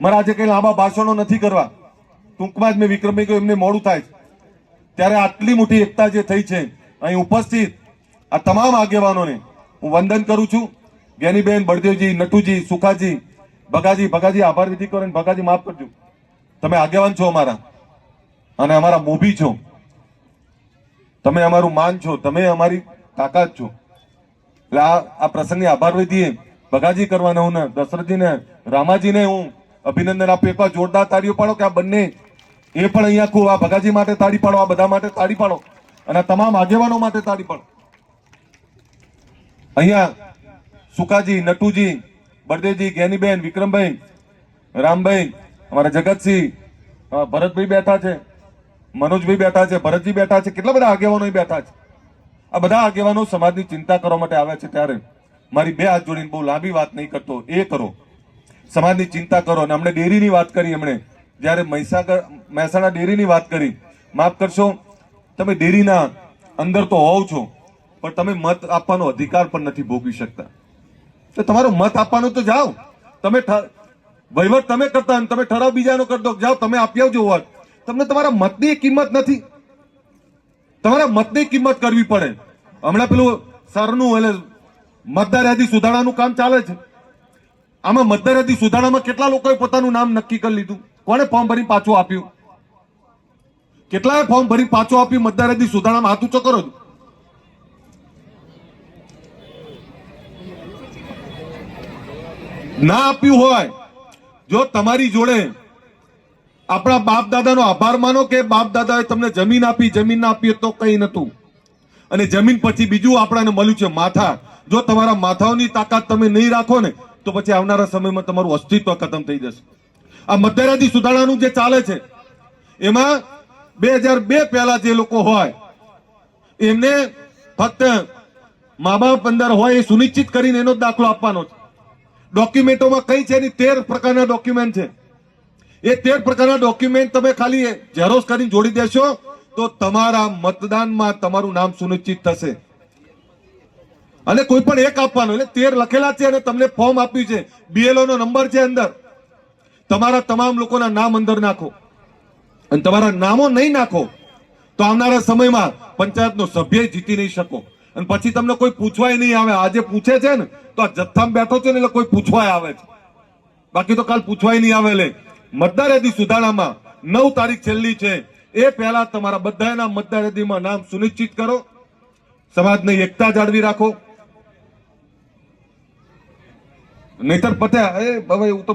મારા આજે કઈ લાંબા ભાષણો નથી કરવા. ટૂંકમાં જ મેં વિક્રમભાઈ કહ્યું, એમને મોડું થાય ત્યારે આટલી મોટી એકતા જે થઈ છે, અહીં ઉપસ્થિત આ તમામ આગેવાનોને હું વંદન કરું છું. જ્ઞાનીબેન બળદેવજી, નટુજી, સુખાજી, ભગાજી ભગાજી આભાર વિધિ કરો ભગાજી માફ કરજો. તમે આગેવાન છો અમારા. અને અમારા મોભી છો. તમે અમારું માન છો. તમે અમારી તાકાત છો. એટલે આ આ પ્રસંગની આભાર વિધિએ ભગાજી કરવાના હું ને દશરથજીને, રામાજીને હું અભિનંદન આપું એકવાર જોરદાર તાળીઓ પાડો કે આ બંને, એ પણ અહીંયા ખૂબ, આ ભગાજી માટે તાળી પાડો, આ બધા માટે તાળી પાડો અને તમામ આગેવાનો માટે તાળી પાડો. અહીંયા સુકાજી, નટુજી, બળદેવજી જ્ઞાનીબેન વિક્રમભાઈ રામભાઈ અમારા જગતસિંહ ભરતભાઈ બેઠા છે, મનોજભાઈ બેઠા છે, ભરતજી બેઠા છે, કેટલા બધા આગેવાનો બેઠા છે. આ બધા આગેવાનો સમાજની ચિંતા કરવા માટે આવ્યા છે ત્યારે. મારી બે હાથ જોડીને બહુ લાંબી વાત નહીં કરતો, એ કરો. સમાજની ચિંતા કરો. અને અમને ડેરીની વાત કરી એમણે. જ્યારે મહીસાગર, મહેસાણા ડેરીની વાત કરી. માફ કરશો, તમે ડેરીના અંદર તો હોવ છો, પણ તમે મત આપવાનો અધિકાર પણ નથી ભોગવી શકતા. તો તમારો મત આપવાનો તો જાઓ. તમે વહીવટ તમે કરતા તમે ઠરાવ બીજાનો કરી જાઓ, તમે આપી આવજો વોટ. તમને તમારા મતની કિંમત નથી. તમારા મતની કિંમત કરવી પડે. હમણાં પેલું સરનું એટલે મતદાર યાદી સુધારાનું કામ ચાલે છે. આમાં મતદાર સુધારામાં કેટલા લોકોએ પોતાનું નામ નક્કી કરી લીધું? કોણે ફોર્મ ભરી પાછું આપ્યું? કેટલાએ ફોર્મ ભરી પાછું આપ્યું મતદાર સુધારામાં? હાથ ઊંચો કરો ના આપ્યું હોય, જો તમારી જોડે આપણા બાપ દાદાનો આભાર માનો કે બાપ દાદાએ તમને જમીન આપી, જમીન ના આપી તો કઈ નતું અને જમીન પછી બીજું આપણાને મળ્યું છે માથા. જો તમારા માથાઓની તાકાત તમે નહીં રાખો ને તો પછી આવનારા સમયમાં તમારું અસ્તિત્વ ખતમ થઈ જશે. આ મધ્યરાજી સુધારણાનું જે ચાલે છે, એમાં બે હજાર બે પહેલા જે લોકો હોય, એમને ફક્ત મા બાપ અંદર હોય એ સુનિશ્ચિત કરીને એનો દાખલો આપવાનો છે. ડોક્યુમેન્ટોમાં કઈ છે એની તેર પ્રકારના ડોક્યુમેન્ટ છે. એ તેર પ્રકારના ડોક્યુમેન્ટ તમે ખાલી ઝેરોક્ષ કરીને જોડી દેશો, તો તમારા મતદાનમાં તમારું નામ સુનિશ્ચિત થશે. અને કોઈ પણ એક આપવાનો. એટલે તેર લખેલા છે અને તમને ફોર્મ આપ્યું છે. બીએલઓ નો નંબર છે અંદર. તમારા તમામ લોકોના નામ અંદર નાખો. અને તમારા નામો નહીં નાખો, તો આવનારા સમયમાં પંચાયતનો સભ્ય જીતી નહીં શકો. અને પછી તમને કોઈ પૂછવાય નહીં આવે. આજે પૂછે છે ને, તો આ જથ્થામાં બેઠો છે ને, એટલે કોઈ પૂછવાય આવે છે. બાકી તો કાલ પૂછવાય નહીં આવે, એટલે મતદાર યાદી સુધારામાં નવ તારીખ છેલ્લી છે. એ પહેલા તમારા બધાના મતદાર યાદીમાં નામ સુનિશ્ચિત કરો. સમાજની એકતા જાળવી રાખો. નહીતર પતે હવે હું તો